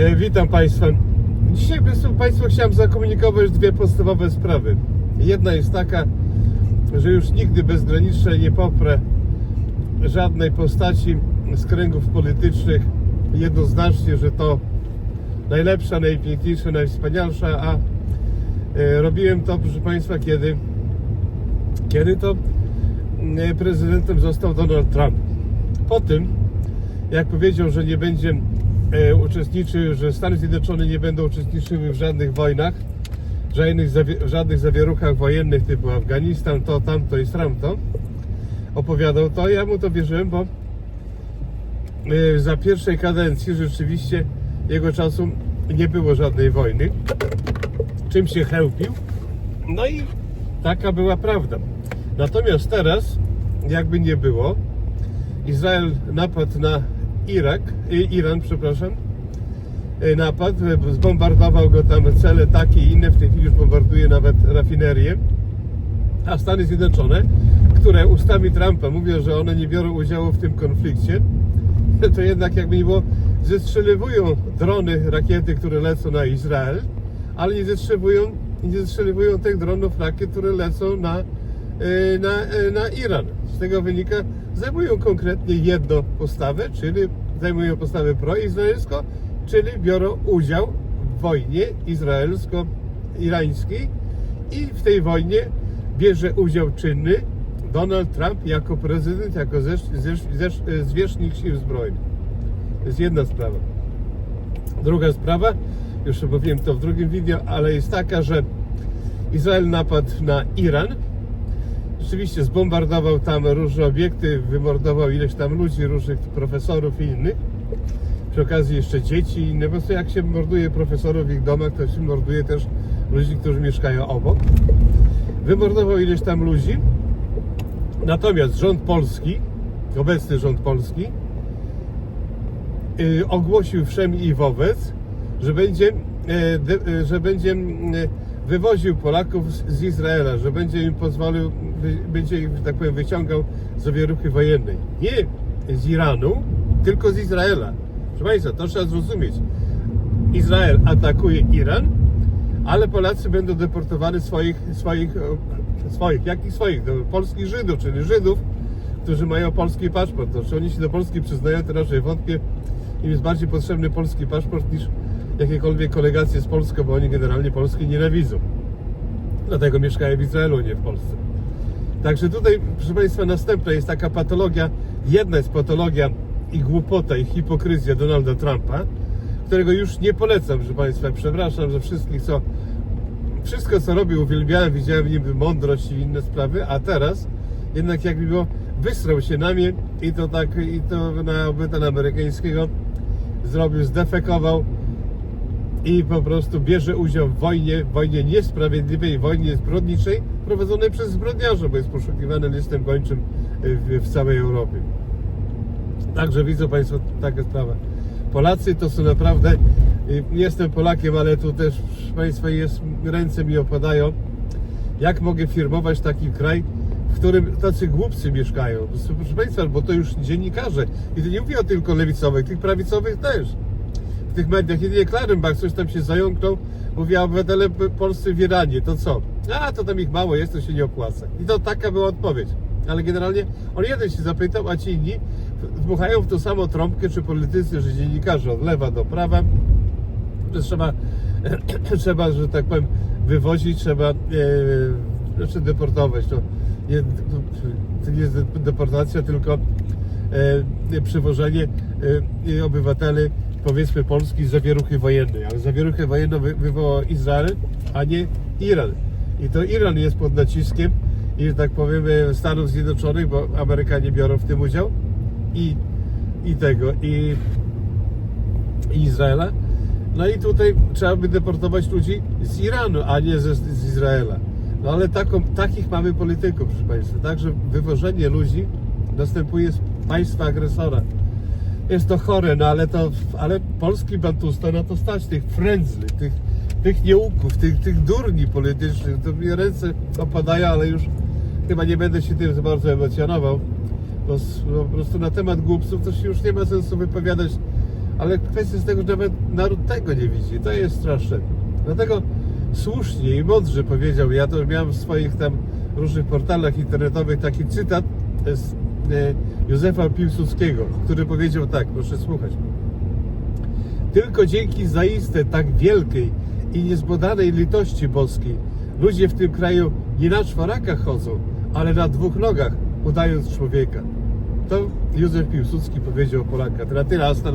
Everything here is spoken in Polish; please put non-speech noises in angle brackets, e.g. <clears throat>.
E, Witam Państwa. Dzisiaj Państwu chciałem zakomunikować dwie podstawowe sprawy. Jedna jest taka, że już nigdy bezgranicznie nie poprę żadnej postaci z kręgów politycznych jednoznacznie, że to najlepsza, najpiękniejsza, najwspanialsza, a e, robiłem to, proszę Państwa, kiedy, kiedy to e, prezydentem został Donald Trump. Po tym, jak powiedział, że nie będzie e, uczestniczył, że Stany Zjednoczone nie będą uczestniczyły w żadnych wojnach, żadnych, zawie, żadnych zawieruchach wojennych typu Afganistan, to, tamto i stramto, opowiadał to, ja mu to wierzyłem, bo e, za pierwszej kadencji rzeczywiście jego czasu nie było żadnej wojny, czym się chełpił, no i taka była prawda. Natomiast teraz, jakby nie było, Izrael napadł na Irak, Iran, przepraszam, e, napadł, e, zbombardował go tam cele takie i inne, w tej chwili już bombarduje nawet rafinerię, a Stany Zjednoczone, które ustami Trumpa mówią, że one nie biorą udziału w tym konflikcie, <laughs> to jednak jakby nie było, zestrzeliwują drony, rakiety, które lecą na Izrael, ale nie zestrzeliwują, nie zestrzeliwują tych dronów, rakiet, które lecą na, e, na, na Iran. Tego wynika, zajmują konkretnie jedną postawę, czyli zajmują postawę proizraelską, czyli biorą udział w wojnie izraelsko-irańskiej i w tej wojnie bierze udział czynny Donald Trump jako prezydent, jako zesz, zesz, zesz, zwierzchnik sił zbrojnych. To jest jedna sprawa. Druga sprawa, już mówiłem to w drugim wideo, ale jest taka, że Izrael napadł na Iran. Rzeczywiście zbombardował tam różne obiekty, wymordował ileś tam ludzi, różnych profesorów i innych. Przy okazji jeszcze dzieci i inne. Po prostu jak się morduje profesorów w ich domach, to się morduje też ludzi, którzy mieszkają obok. Wymordował ileś tam ludzi. Natomiast rząd polski, obecny rząd polski, y, ogłosił wszem i wobec, że będzie, de, e, że będzie wywoził Polaków z, Izraela, że będzie im pozwolił, będzie ich, tak powiem, wyciągał z zawieruchy wojennej. Nie z Iranu, tylko z Izraela. Proszę Państwa, to trzeba zrozumieć. Izrael atakuje Iran, ale Polacy będą deportowali swoich, swoich, swoich, jakich swoich? Do polskich Żydów, czyli Żydów, którzy mają polski paszport. To, czy oni się do Polski przyznają, to raczej wątpię. Im jest bardziej potrzebny polski paszport niż jakiekolwiek kolegacje z Polską, bo oni generalnie Polski nienawidzą. Dlatego mieszkają w Izraelu, nie w Polsce. Także tutaj, proszę Państwa, następna jest taka patologia, jedna jest patologia i głupota i hipokryzja Donalda Trumpa, którego już nie polecam, proszę Państwa. Przepraszam, że wszystkich, co wszystko co robił, uwielbiałem, widziałem w nim mądrość i inne sprawy, a teraz jednak jakby było, wysrał się na mnie i to tak, i to na obywatela amerykańskiego zrobił, zdefekował i po prostu bierze udział w wojnie, wojnie niesprawiedliwej, wojnie zbrodniczej, prowadzonej przez zbrodniarza, bo jest poszukiwany listem gończym w, w całej Europie. Także widzą Państwo taka sprawa. Polacy to są naprawdę, y, jestem Polakiem, ale tu też Państwa jest, ręce mi opadają. Jak mogę firmować taki kraj, w którym tacy głupcy mieszkają? Proszę Państwa, bo to już dziennikarze. I to nie mówię o tylko lewicowych, tych prawicowych też. W tych mediach, jedynie Klarenbach coś tam się zająknął, mówi o obywatele polscy w Iranie, to co? A, to tam ich mało jest, to się nie opłaca. I to taka była odpowiedź. Ale generalnie on jeden się zapytał, a ci inni dmuchają w tą samą trąbkę, czy politycy, że dziennikarze od lewa do prawa, że trzeba, <clears throat> trzeba, że tak powiem, wywozić, trzeba e, znaczy deportować. To nie, to nie jest deportacja, tylko e, przywożenie e, obywateli, powiedzmy Polski zawieruchy wojennej. Ale zawieruchę wojenną wy, wywołał Izrael, a nie Iran. I to Iran jest pod naciskiem i, tak powiem, e, Stanów Zjednoczonych, bo Amerykanie biorą w tym udział i, i tego, i, i Izraela. No i tutaj trzeba by deportować ludzi z Iranu, a nie ze, z Izraela. No ale taką, takich mamy polityków, proszę Państwa. Także wywożenie ludzi następuje z państwa agresora. Jest to chore, no ale to, ale polski bantusta na to stać, tych frędzli, tych, tych nieuków, tych, tych durni politycznych, to mi ręce opadają, ale już chyba nie będę się tym za bardzo emocjonował, bo po prostu na temat głupców to się już nie ma sensu wypowiadać ale kwestia jest tego, że nawet naród tego nie widzi. To jest straszne. Dlatego słusznie i mądrze powiedział, ja to miałem w swoich tam różnych portalach internetowych taki cytat z Józefa Piłsudskiego, który powiedział tak, proszę słuchać. Tylko dzięki zaiste tak wielkiej i niezbadanej litości boskiej ludzie w tym kraju nie na czworakach chodzą, ale na dwóch nogach, udając człowieka. To Józef Piłsudski powiedział o Polakach. Na tyle, hasta.